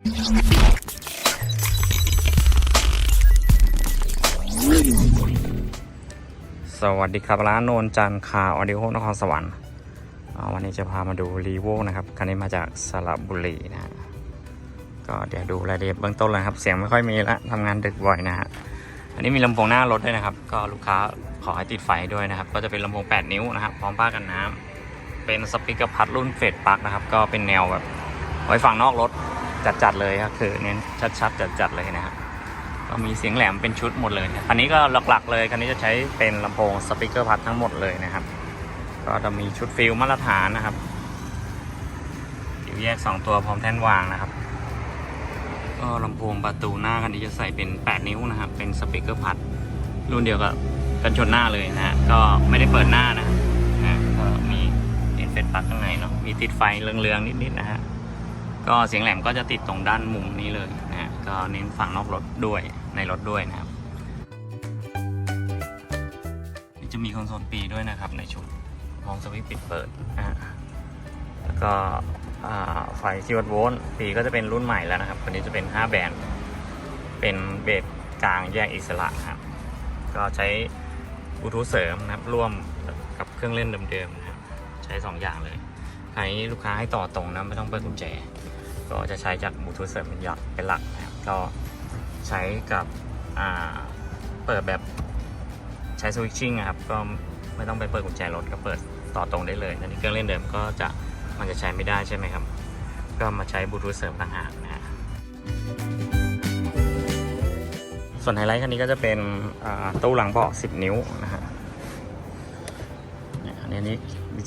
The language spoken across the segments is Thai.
สวัสดีครับร้านโนนจันคาออดิโอนครสวรรค์วันนี้จะพามาดูรีโวนะครับคันนี้มาจากสระบุรีนะฮะก็เดี๋ยวดูรายละเอียดเบื้องต้นเลยครับ เสียงไม่ค่อยมีละทำงานดึกบ่อยนะฮะอันนี้มีลำโพงหน้ารถด้วยนะครับ ก็ลูกค้าขอให้ติดไฟด้วยนะครับ ก็จะเป็นลำโพง 8 นิ้วนะครับพร้อมผ้ากันน้ำเป็นสปีกเกอร์พัดรุ่นเฟดปักนะครับ ก็เป็นแนวแบบไว้ฝั่งนอกรถ จัดๆเลยครับคือเน้นชัดๆจัดๆเลยนะครับก็มีเสียงแหลมเป็นชุดหมดเลยนะคันนี้ก็หลักๆเลยคันนี้จะใช้เป็นลำโพงสปีกเกอร์พัดทั้งหมดเลยนะครับ ก็จะมีชุดฟิลมาตรฐานนะครับฟิวแยก 2 ตัวพร้อมแท่นวางนะครับก็ลำโพงประตูหน้าคันนี้จะใส่เป็น 8 นิ้วนะครับ เป็นสปีกเกอร์พัดรุ่นเดียวกับกันชนหน้าเลยนะฮะก็ไม่ได้เปิดหน้านะนะก็มีเอ็นเฟสปลั๊กข้างในเนาะมีติดไฟเรืองๆนิดๆนะฮะ ก็เสียงแหลมก็จะติดตรงด้านมุมนี้เลยนะก็เน้นฝั่งนอกรถด้วยในรถด้วยนะครับ จะมีคอนโซลปีด้วยนะครับในชุดพร้อมสวิตช์ปิดเปิดนะฮะแล้วก็อ่าไฟที่วัดโวลต์ปีก็จะเป็นรุ่นใหม่แล้วนะครับตัวนี้จะเป็น 5 แบนเป็นเบสกลางแยกอิสระครับ ก็ใช้บลูทูธเสริมนะครับร่วมกับเครื่องเล่นเดิมๆนะครับใช้ 2 อย่างเลยใครลูกค้าให้ต่อตรงนะไม่ต้องเปิดกุญแจ ก็จะใช้จากบลูทูธเสริมเป็นหลักเป็นหลักนะครับก็ใช้กับเปิดแบบใช้สวิตชิ่งครับก็ไม่ต้องไปเปิดกุญแจรถก็เปิดต่อตรงได้เลยอันนี้เครื่องเล่นเดิมก็จะมันจะใช้ไม่ได้ใช่ไหมครับ ก็มาใช้บลูทูธเสริมต่างหากนะฮะส่วนไฮไลท์คันนี้ก็จะเป็นตู้หลังเบาะ10 นิ้วนะฮะนี่อันนี้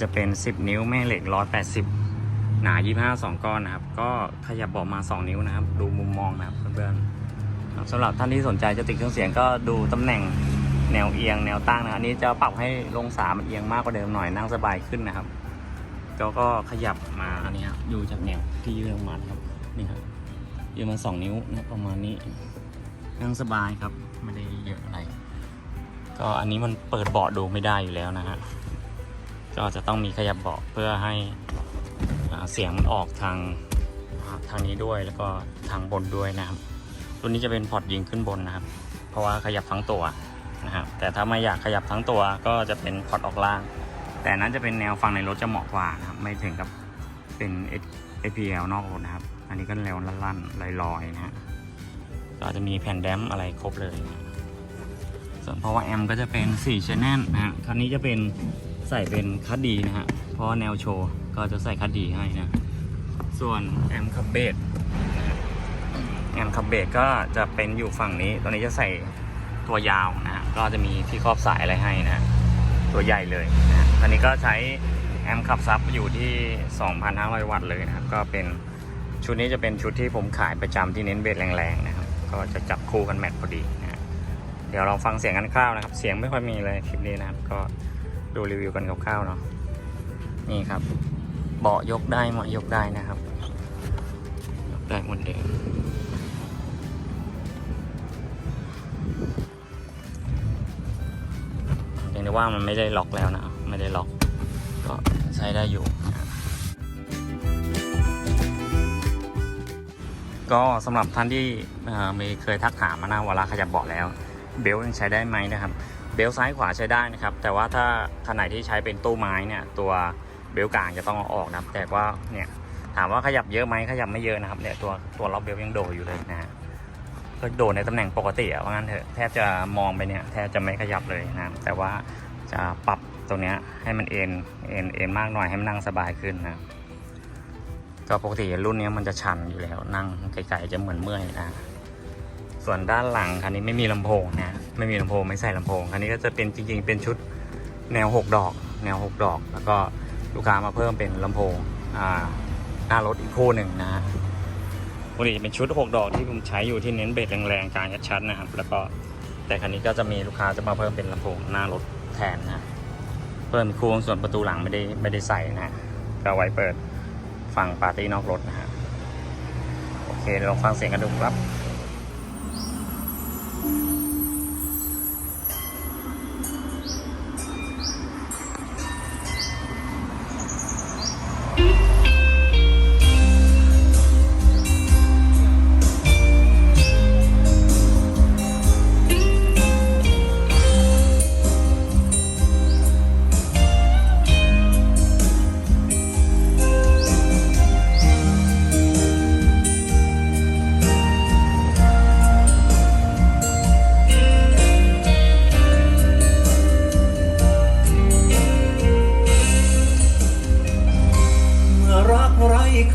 จะเป็น 10 นิ้วแม่เหล็ก 180 หนา25 2ก้อนนะครับ ก็ขยับเบอกมา 2 นิ้วนะครับ ดูมุมมองนะครับเพื่อนๆสำหรับท่านที่สนใจจะติดเครื่องเสียงก็ดูตำแหน่งแนวเอียงแนวตั้งนะอันนี้จะปรับให้ลงสามันเอียงมากกว่าเดิมหน่อยนั่งสบายขึ้นนะครับแล้วก็ขยับมาอันนี้ครับดูจากแนวที่ยื่นลงมาครับนี่ครับยื่นมา2นิ้วนะประมาณนี้นั่งสบายครับไม่ได้เยอะอะไร ก็อันนี้มันเปิดเบาะดูไม่ได้อยู่แล้วนะฮะก็จะต้องมีขยับเบาะเพื่อให้ เสียงมันออกทางทางนี้ด้วยแล้วก็ทางบนด้วยนะครับ รุ่นนี้จะเป็นพอร์ตยิงขึ้นบนนะครับ เพราะว่าขยับทั้งตัวนะครับ แต่ถ้าไม่อยากขยับทั้งตัวก็จะเป็นพอร์ตออกล่าง แต่นั้นจะเป็นแนวฟังในรถจะเหมาะกว่านะครับ ไม่ถึงกับเป็น APL นอกรถนะครับ อันนี้ก็แนวลั่นๆลอยๆนะฮะก็จะมีแผ่นแดมอะไรครบเลยนะส่วนเพราะว่าแอมก็จะเป็น4 channel นะฮะคันนี้จะเป็น ใส่เป็นคัดดีนะฮะ เพราะแนวโชว์ก็จะใส่คัดดีให้นะ ส่วนแอมคับเบสแอมคับเบสก็จะเป็นอยู่ฝั่งนี้ ตัวนี้จะใส่ตัวยาวนะฮะ ก็จะมีที่ครอบสายอะไรให้นะ ตัวใหญ่เลยนะฮะอันนี้ก็ใช้แอมขับซับอยู่ที่ 2,500 วัตต์เลยนะครับ ก็เป็นชุดนี้จะเป็นชุดที่ผมขายประจำที่เน้นเบสแรงๆนะครับ ก็จะจับคู่กันแมทพอดีนะฮะเดี๋ยวเราฟังเสียงกันคร่าวนะครับ เสียงไม่ค่อยมีเลยคลิปนี้นะครับ ก็ ดูรีวิวกันคร่าวๆเนาะนี่ครับ เบาะยกได้เหมาะยกได้นะครับ ยกได้หมดเดิมเพียงแต่ว่ามันไม่ได้ล็อกแล้วนะ ไม่ได้ล็อก ก็ใช้ได้อยู่ก็สำหรับท่านที่เอ่อมีเคยทักถามมานะเวลาขยับเบาะแล้ว เบลยังใช้ได้ไหมนะครับ เบลต์ซ้ายขวาใช้ได้นะครับ แต่ว่าถ้าขนาดที่ใช้เป็นตู้ไม้เนี่ย ตัวเบลต์กลางจะต้องเอาออกนะครับ แต่ว่าเนี่ยถามว่าขยับเยอะไหมขยับไม่เยอะนะครับเนี่ยตัวตัวล็อกเบลยังโดดอยู่เลยนะก็โดดในตำแหน่งปกติอะว่างั้นเถอะแทบจะมองไปเนี่ยแทบจะไม่ขยับเลยนะแต่ว่าจะปรับตรงเนี้ยให้มันเอ็นเอ็นเอ็นมากหน่อยให้มันนั่งสบายขึ้นนะก็ปกติรุ่นเนี้ยมันจะชันอยู่แล้วนั่งไกลๆจะเหมือนเมื่อยนะ ส่วนด้านหลังคันนี้ไม่มีลำโพงนะ ไม่มีลำโพงไม่ใส่ลำโพงคันนี้ก็จะเป็นจริง ๆ เป็นชุดแนว 6 ดอก แนว 6 ดอก แล้วก็ลูกค้ามาเพิ่มเป็นลำโพงอ่าหน้ารถอีกคู่หนึ่งนะฮะปกติเป็นชุด 6 ดอกที่ผมใช้อยู่ที่เน้นเบสแรงๆกลางชัดๆนะครับ แล้วก็แต่คันนี้ก็จะมีลูกค้าจะมาเพิ่มเป็นลำโพงหน้ารถแทนนะ เพิ่มคู่ส่วนประตูหลังไม่ได้ไม่ได้ใส่นะก็ไว้เปิดฟังปาร์ตี้นอกรถนะฮะ โอเคเดี๋ยวลองฟังเสียงกันดูครับ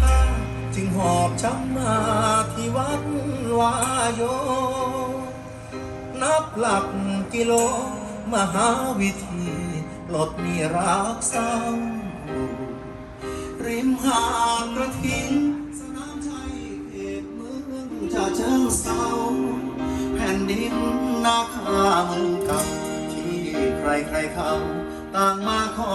ค่า จึงหอบช้ำมาที่วัดวายโย นับหลักกิโล มหาวิธีลดมีรักเศร้า ริมหาดกระทิงสนามชัยเขตเมืองจะเชิงเศร้าแผ่นดินนาคาเมืองกับที่ใครๆเขาต่างมาขอ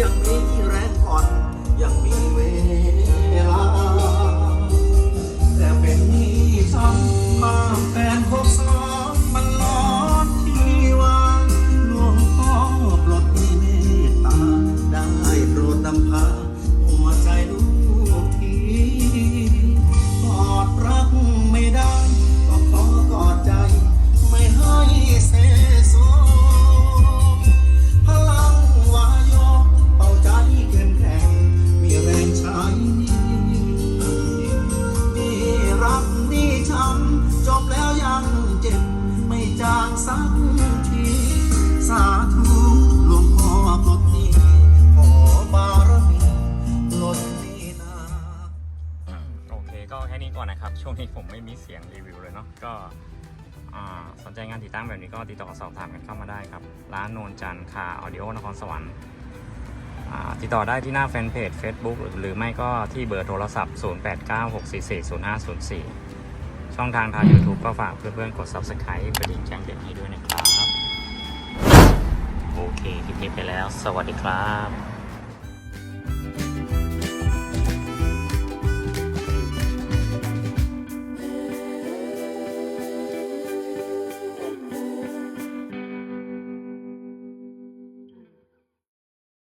ยัง เสียงรีวิวเลยเนาะก็สนใจงานติดตั้งแบบนี้ก็ติดต่อสอบถามกันเข้ามาได้ครับ ร้านโนนจันทร์คาออดิโอนครสวรรค์ติดต่อได้ที่หน้าแฟนเพจ Facebook หรือไม่ก็ที่เบอร์โทรศัพท์ 0896440504 ช่องทางทาง YouTube ก็ฝากเพื่อนๆกด Subscribe กระดิ่งแจ้งเตือนให้ด้วยนะครับ โอเคคลิปนี้ไปแล้ว สวัสดีครับ